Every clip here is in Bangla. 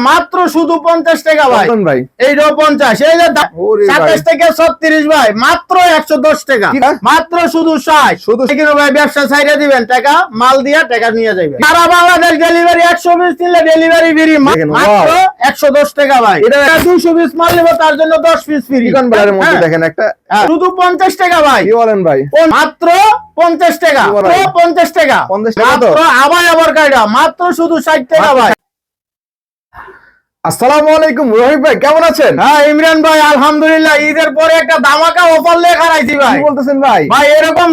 মাত্র শুধু পঞ্চাশ টাকা ভাই। ভাই? এইটাও পঞ্চাশ। এই যে। সাতাশ থেকে ছত্রিশ ভাই মাত্র একশো দশ টাকা। মাত্র শুধু ষাট। শুধু- ভাই ব্যবসা সাইডে দিবেন। টাকা মাল দিয়ে টাকা নিয়ে যাবেন সারা বাংলাদেশ ডেলিভারি একশো পিস নিলে ডেলিভারি ফ্রি মাত্র একশো দশ টাকা ভাই। এটা- দুইশো পিস মাল নেব তার জন্য দশ পিস ফ্রি মধ্যে দেখেন একটা শুধু পঞ্চাশ টাকা ভাই। কি বলেন ভাই? মাত্র পঞ্চাশ টাকা। পঞ্চাশ টাকা। 50 টাকা মাত্র আবার আবার কাইডা মাত্র শুধু ষাট টাকা ভাই। আসসালামু আলাইকুম রহিব ভাই কেমন আছেন? হ্যাঁ ইমরান ভাই আলহামদুলিল্লাহ ঈদের পরে একটা দামাকা অফার লেখা রাখছি ভাই। কি বলতেছেন ভাই? ভাই এরকম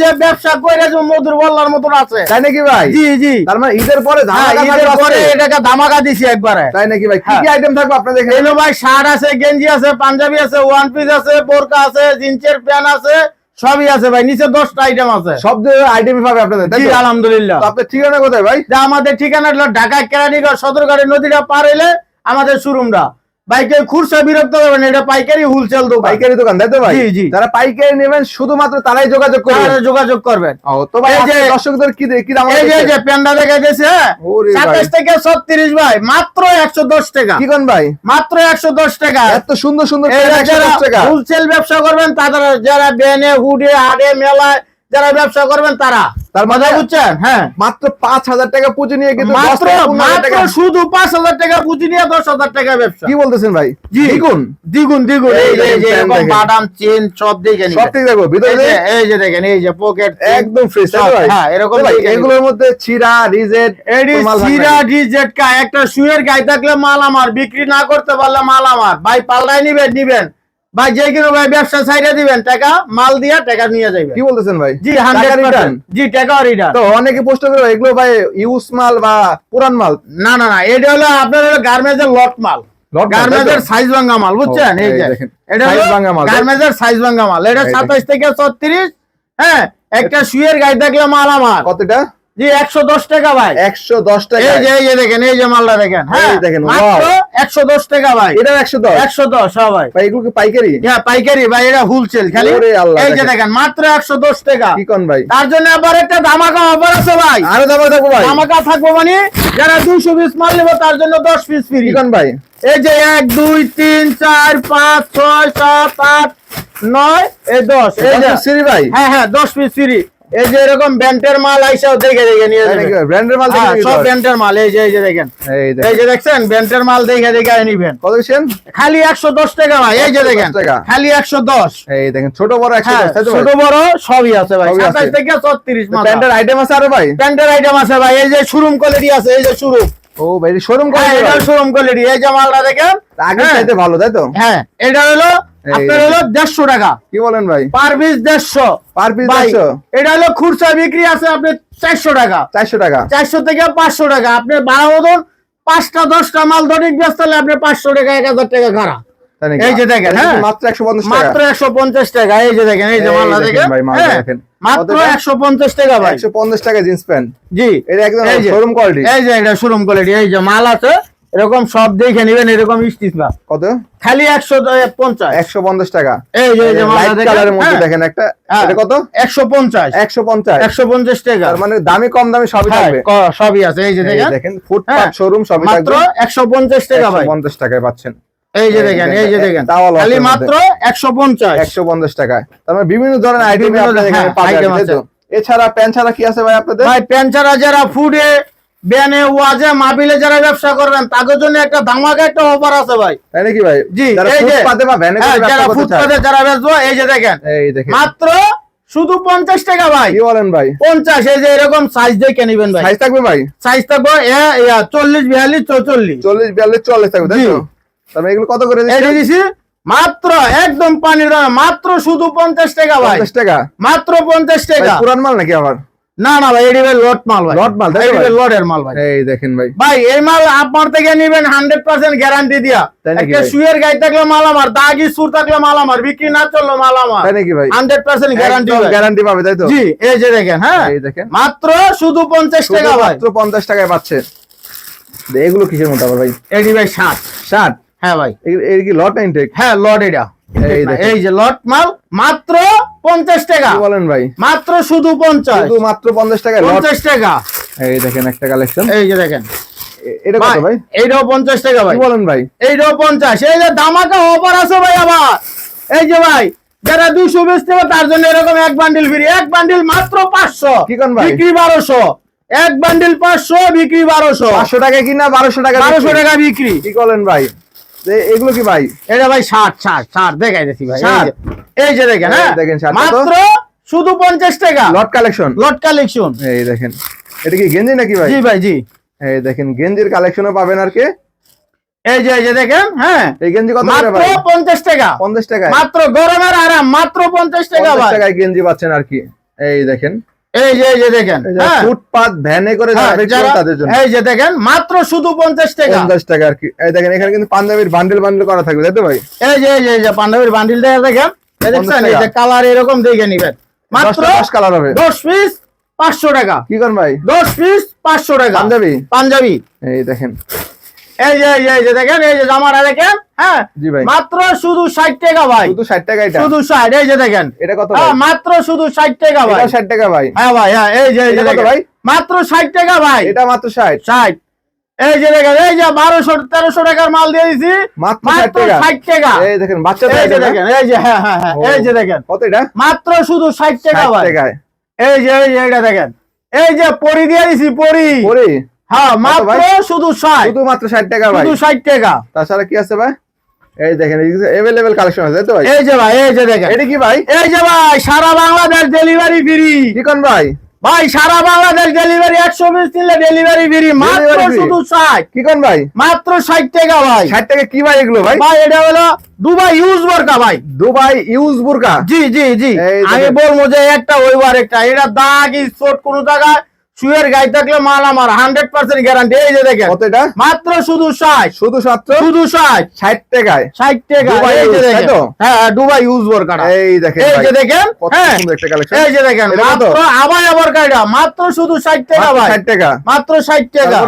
যে ব্যবসা করে যে মধুর বল্লার মতন আছে। তাই নাকি ভাই? জি জি। তার মানে ঈদের পরে হ্যাঁ, ধামাকা ঈদের পরে এটাকে দামাকা দিছি একবারে। তাই নাকি ভাই? কি কি হ্যাঁ। আইটেম থাকবে আপনাদের এখানে? ভাই শার্ট আছে গেঞ্জি আছে পাঞ্জাবি আছে ওয়ান পিস আছে বোরকা আছে জিন্সের প্যান্ট আছে সবই আছে ভাই নিচে দশটা আইটেম আছে। সব আইটেম আইটেমই পাবে আপনাদের? আলহামদুলিল্লাহ। আপনার ঠিকানা কোথায় ভাই? আমাদের ঠিকানা হলো ঢাকা কেরানীগঞ্জ সদরঘাটের নদীটা পার হইলে আমাদের শোরুমটা বাইকে খুরসা বিরক্ত করবেন এটা পাইকারি হুলসেল দোকান। পাইকারি দোকান তাই তো ভাই? জি, জি। যারা পাইকারি নেবেন শুধুমাত্র তারাই যোগাযোগ করবেন তারা যোগাযোগ করবেন ও তো ভাই এই যে- দর্শকদের কি কি দাম এই যে যে প্যান্ডা দেখা গেছে ওরে ভাই। সাতাশ থেকে ছত্রিশ ভাই মাত্র একশো দশ টাকা। কি কোন ভাই? মাত্র একশো দশ টাকা। এত সুন্দর সুন্দর এই প্যান্ট একশো যারা দশ টাকা। হোলসেল ব্যবসা করবেন তারা যারা বেনে হুডে হাডে মেলায় যারা ব্যবসা করবেন তারা। তার মানে কথা বুঝছেন? হ্যাঁ। মাত্র পাঁচ হাজার টাকা পুঁজি নিয়ে কিন্তু মাত্র মাত্র শুধু পাঁচ হাজার টাকা পুঁজি নিয়ে দশ হাজার টাকা ব্যবসা। কি বলতেছেন ভাই? দ্বিগুণ। দ্বিগুণ দ্বিগুণ। এই যে- এরকম বাদাম চেন সব দেখে সব ঠিক থাকবে ভিতরে এই যে দেখেন এই যে পকেট একদম ফ্রেশ হ্যাঁ, এরকম ভাই দেখে এগুলোর মধ্যে ছিরা রিজেট সিরা ডিজেট কা একটা শুয়ের গায়ে থাকলে মাল আমার বিক্রি না করতে পারলে মাল আমার ভাই পাল্টাই নিবেন নিবেন। ভাই যে কোনো ভাই ব্যবসা সাইডে দিবেন টাকা মাল দিয়া টাকা নিয়ে যাবেন কি বলতেছেন ভাই? জি টাকা হান্ড্রেড return? জি টাকা রিটার্ন তো অনেকে পোস্ট করে এগুলো ভাই ইউজ মাল বা পুরান মাল? না না না এটা হলো আপনার হলো লট মাল। Lot মাল, গার্মেন্টস তাই এর তো? সাইজ ভাঙ্গা মাল বুঝছেন? এই যে এটা ভাঙা মাল? সাইজ ভাঙ্গা মাল। এটা এই দেখেন। সাতাশ থেকে ছত্রিশ হ্যাঁ একটা শুয়ের গায়ে থাকলে মাল আমার। কতটা? জি একশো দশ টাকা ভাই। একশো দশ টাকা। এই যে এই যে দেখেন এই যে মালটা দেখেন হ্যাঁ? দেখেন, মাত্র wow। একশো দশ টাকা ভাই। এটা একশো দশ? একশো দশ হ্যাঁ ভাই। ভাই এগুলো কি পাইকারি? হ্যাঁ পাইকারি ভাই এটা হুলসেল খালি। এই যে দেখেন। মাত্র একশো দশ টাকা। কি কোন ভাই? তার জন্য আবার একটা ধামাকা অফার আছে ভাই। আরও দাম থাকব ভাই? ধামাকা থাকব মানে যারা দুইশো পিস মাল নেব তার জন্য দশ পিস ফ্রি কি কোন ভাই? এই যে এক দুই তিন চার পাঁচ ছয় সাত আট নয় এই দশ। এই যে সিরি ভাই? হ্যাঁ হ্যাঁ দশ পিস ফ্রি এই যে এরকম ব্যান্ডের মাল আইসাও দেখে দেখে নিয়ে যাবেন। ব্র্যান্ডের মাল হ্যাঁ, সব ব্যান্ডের মাল এই যে এই যে দেখেন। এই যে দেখছেন ব্যান্ডের মাল দেখে দেখে নিবেন। কত দিচ্ছেন? খালি একশো দশ টাকা ভাই এই যে দেখেন টাকা। খালি একশো দশ। এই দেখেন ছোট বড় একশো হ্যাঁ ছোট বড় সবই আছে ভাই সবই আছে। সাতাশ থেকে ছত্রিশ প্যান্টের আইটেম আছে আরও ভাই? প্যান্টের আইটেম আছে ভাই এই যে শোরুম কোয়ালিটি আছে এই যে শোরুম ও ভাই শোরুম করে হ্যাঁ এটা শোরুম কোয়ালিটি এই যে মালটা দেখেন আগে হ্যাঁ। চাইতে ভালো তাই তো? হ্যাঁ এটা হলো আপনার হলো দেড়শো টাকা। কি বলেন ভাই? পার পিস দেড়শো। পার পিস দেড়শো। এটা হলো খুচরা বিক্রি আছে আপনার চারশো টাকা। চারশো টাকা। চারশো থেকে পাঁচশো টাকা। আপনি বারো পাঁচটা দশটা মাল দৈনিক ব্যস্ত হলে আপনি পাঁচশো টাকা এক হাজার টাকা খারাপ এই যে দেখেন, হ্যাঁ। মাত্র একশো পঞ্চাশ মাত্র একশো পঞ্চাশ টাকা। এই যে দেখেন এই যে দেখেন হ্যাঁ, মাত্র একশো পঞ্চাশ টাকা ভাই। একশো পঞ্চাশ টাকা জিন্স প্যান্ট। জি। এটা একদম শোরুম কোয়ালিটি এই যে এটা শোরুম কোয়ালিটি এই যে মাল আছে এরকম সব দেখে নেবেন এরকম স্টিচ না কত? খালি একশো পঞ্চাশ। একশো পঞ্চাশ টাকা। এই যে কালারের মধ্যে হ্যাঁ, দেখেন একটা। হ্যাঁ। এটা কত? একশো পঞ্চাশ। একশো পঞ্চাশ। একশো পঞ্চাশ টাকা। মানে দামি কম দামি সবই হ্যাঁ, থাকবে। সবই আছে। এই যে দেখেন। ফুটপাথ শোরুম সবই মাত্র একশো পঞ্চাশ টাকা ভাই। পঞ্চাশ টাকায় পাচ্ছেন। এই যে দেখেন এই যে দেখেন। খালি মাত্র একশো পঞ্চাশ। একশো পঞ্চাশ টাকায়। তার মানে বিভিন্ন ধরনের আইটেম? এছাড়া প্যান্ট ছাড়া কি আছে ভাই আপনাদের? ভাই প্যাঞ্চারা যারা ফুডে ব্যানে ওয়াজে মাহফিলে যারা ব্যবসা করবেন তাদের জন্য একটা ধামাকা একটা অফার আছে ভাই। তাই নাকি ভাই? জি, এই যে- ফুটপাতে বা ভ্যানে করে যারা ব্যবসা করতে চায়। ফুটপাতে যারা বেচবো এই যে দেখেন এই দেখেন। মাত্র শুধু পঞ্চাশ টাকা ভাই। বলেন ভাই? পঞ্চাশ এই যে এরকম সাইজ দেখে নিবেন ভাই। সাইজ থাকবে ভাই? সাইজ থাকব চল্লিশ বিয়াল্লিশ চৌচল্লিশ। চল্লিশ বিয়াল্লিশ চল্লিশ থাকবে এগুলো কত করে মাত্র একদম পানির মাত্র শুধু পঞ্চাশ টাকা ভাই। পঞ্চাশ টাকা? মাত্র পঞ্চাশ টাকা। পুরান মাল নাকি আবার? না না ভাই এটি লট মাল ভাই। লট মাল, এটি লটের মাল ভাই। এই দেখেন ভাই। ভাই এই মাল আপনার থেকে নিবেন হান্ড্রেড পার্সেন্ট গ্যারান্টি দিয়া। একটা? শুয়ের গায়ে থাকলে মাল আমার দাগি সুর থাকলে মাল আমার বিক্রি না চলল মাল আমার। তাই নাকি ভাই? হান্ড্রেড পার্সেন্ট গ্যারান্টি গ্যারান্টি পাবে তাই তো? জি এই যে দেখেন হ্যাঁ? এই দেখেন। মাত্র শুধু পঞ্চাশ টাকা ভাই। মাত্র পঞ্চাশ টাকায় পাচ্ছে এগুলো কিসের মতো আবার ভাই? এটি ভাই ষাট। ষাট? হ্যাঁ ভাই। এর কি লট ইনটেক হ্যাঁ লট এটা। এই দেখেন। এই যে লট মাল মাত্র পঞ্চাশ টাকা। বলেন ভাই? মাত্র শুধু পঞ্চাশ। শুধু মাত্র পঞ্চাশ টাকায় পঞ্চাশ টাকা। এই দেখেন একটা কালেকশন এই যে দেখেন। এটা কত ভাই এইটাও পঞ্চাশ টাকা ভাই। বলেন ভাই? এইটাও পঞ্চাশ। এই যে ধামাকা অফার আছে ভাই আবার। এই যে ভাই যারা দুইশো বেচতে হবে তার জন্য এরকম এক বান্ডিল ফ্রি এক বান্ডিল মাত্র পাঁচশো? বিক্রি বারোশো। এক বান্ডিল পাঁচশো বিক্রি বারোশো। পাঁচশো টাকা কিনা বারোশো টাকা বারোশো টাকা বিক্রি। কি বলেন ভাই? এগুলো কি ভাই? এটা ভাই ষাট ষাট ষাট দেখাই দিচ্ছি ভাই এই যে- দেখেন হ্যাঁ? দেখেন মাত্র শুধু পঞ্চাশ টাকা। Lot collection? Lot collection. এই দেখেন এটা কি গেঞ্জি নাকি ভাই? জি ভাই জি। এই দেখেন গেঞ্জির কালেকশনও পাবেন আর কি। এই যে এই যে দেখেন হ্যাঁ? এই গেঞ্জি কত করে মাত্র ভাই? পঞ্চাশ টাকা। পঞ্চাশ টাকায়? মাত্র গরমের আরাম মাত্র পঞ্চাশ টাকা পঞ্চাশ ভাই। টাকায় গেঞ্জি পাচ্ছেন আর কি। এই দেখেন এই যে এই যে দেখেন হ্যাঁ? ফুটপাত ভ্যানে করে হ্যাঁ, তাদের জন্য। এই যে দেখেন মাত্র শুধু পঞ্চাশ টাকা। পঞ্চাশ টাকা আর কি। এই দেখেন এখানে কিন্তু পাঞ্জাবির বান্ডেল বান্ডেল করা থাকবে তাই তো ভাই? এই যে এই যে পাঞ্জাবির বান্ডিলটা দেখেন এই দেখছেন? এই যে কালার এরকম দেখে নিবেন। মাত্র দশ কালার হবে। দশ পিস পাঁচশো টাকা। কি করেন ভাই? দশ পিস পাঁচশো টাকা। পাঞ্জাবি? পাঞ্জাবি। এই দেখেন। এই যে এই যে দেখেন এই যে জামাটা দেখেন হ্যাঁ? মাত্র শুধু ষাট টাকা ভাই। শুধু ষাট টাকা এটা শুধু ষাট এই যে দেখেন। এটা কত হ্যাঁ মাত্র শুধু ষাট টাকা ভাই। ষাট টাকা ভাই। হ্যাঁ ভাই হ্যাঁ এই যে ভাই? মাত্র ষাট টাকা ভাই। এটা মাত্র ষাট। ষাট। এই যে দেখেন এই যে বারোশো তেরোশো টাকার মাল দিয়ে দিছি। মাত্র ষাট টাকা। এই দেখেন বাচ্চা এই যে দেখেন এই যে হ্যাঁ হ্যাঁ হ্যাঁ এই যে দেখেন। কত এটা? মাত্র শুধু ষাট টাকা ভাই। এই যে এই যে এটা দেখেন। এই যে পরি দিয়ে দিছি পরি। পরে? হ্যাঁ মাত্র? শুধু মাত্র টাকা ভাই। শুধু ষাট টাকা। তাছাড়া কি আছে ভাই? এই দেখেন এভেলেবেল কালেকশন আছে তো ভাই? এই যে ভাই এই যে দেখেন। এটা কি ভাই? এই যে ভাই সারা বাংলাদেশ ডেলিভারি ফ্রি কি কোন ভাই? ভাই সারা বাংলাদেশ ডেলিভারি একশো পিস নিলে ডেলিভারি ফ্রি মাত্র শুধু ষাট। কি কোন ভাই? মাত্র ষাট টাকা ভাই। ষাট টাকা কি ভাই এগুলো ভাই? ভাই এটা হলো দুবাই ইউজ বোরকা ভাই। দুবাই ইউজ বুরকা জি জি জি। এই আমি বলব যে একটা ওই একটা। এটা দাগ চোট কোন জায়গায়। শুয়ের গাই থাকলে মাল আমার হান্ড্রেড পার্সেন্ট গ্যারান্টি এই যে দেখেন এটা মাত্র শুধু ষাট শুধু মাত্র শুধু ষাট ষাট টাকায় ষাট টাকা এই যে দেখেন হ্যাঁ দুবাই ইউজ বোরকাটা এই দেখেন এই যে দেখেন হ্যাঁ এই যে দেখেন মাত্র আবার আবার কাইটা মাত্র শুধু ষাট টাকা ভাই ষাট টাকা মাত্র ষাট টাকা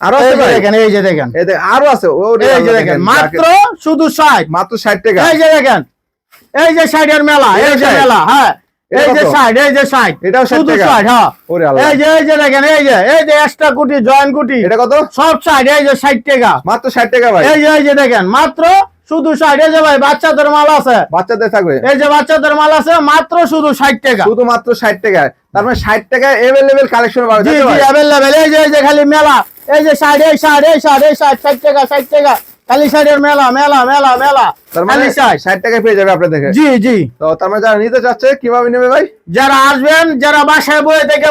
আরও এই আছে যে ভাই দেখেন এই যে দেখেন আরও আছে এই যে দেখেন দেখেন, মাত্র শুধু ষাট মাত্র ষাট টাকা এই যে দেখেন এই যে ষাটের মেলা এই যে মেলা হ্যাঁ এই যে কত? ষাট এই যে ষাট এটাও 60 শুধু টাকা? ষাট হ্যাঁ ওরে আল্লাহ এই যে এই যে দেখেন এই যে এই যে এক্সট্রা কুটি জয়েন কুটি এটা কত সব ষাট এই যে ষাট টাকা মাত্র ষাট টাকা ভাই এই যে এই যে দেখেন মাত্র শুধু ষাট এই যে ভাই বাচ্চাদের মাল আছে বাচ্চাদের থাকবে এই যে বাচ্চাদের মাল আছে মাত্র শুধু ষাট টাকা শুধু মাত্র ষাট টাকায় তার মানে ষাট টাকায় এভেলেবেল কালেকশন পাবে জি জি ভাই? এই যে এই যে খালি মেলা এই যে ষাট এই ষাট এই ষাট এই ষাট ষাট টাকা ষাট টাকা মেলা মেলা মেলা মেলা। তার মানে খালি ষাট ষাট টাকায় পেয়ে যাবে দেখে জি জি। তো তার মানে যারা নিতে চাচ্ছে কীভাবে নেবে ভাই? যারা আসবেন যারা বাসায় বই থেকে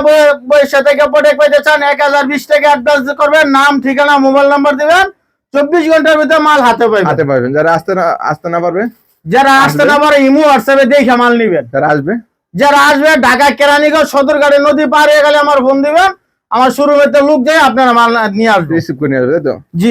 বইসা থেকে প্রোডাক্ট পেতে চান এক হাজার বিশ টাকা অ্যাডভান্স করবেন নাম ঠিকানা মোবাইল নাম্বার দিবেন চব্বিশ ঘণ্টার ভিতরে মাল হাতে পাবেন। হাতে পারবেন যারা আসতে না আসতে না পারবে? যারা আসতে না পারে ইমো হোয়াটসঅ্যাপে দেখে মাল নিবেন। যারা আসবে? যারা আসবে ঢাকা কেরানীগঞ্জ সদরঘাটে নদী পার হয়ে গেলে আমার ফোন দিবেন। আমার শুরু হইতে লোক যায় আপনারা মাল নিয়ে আসবে রিসিভ করে নিয়ে আসবে তো? জি।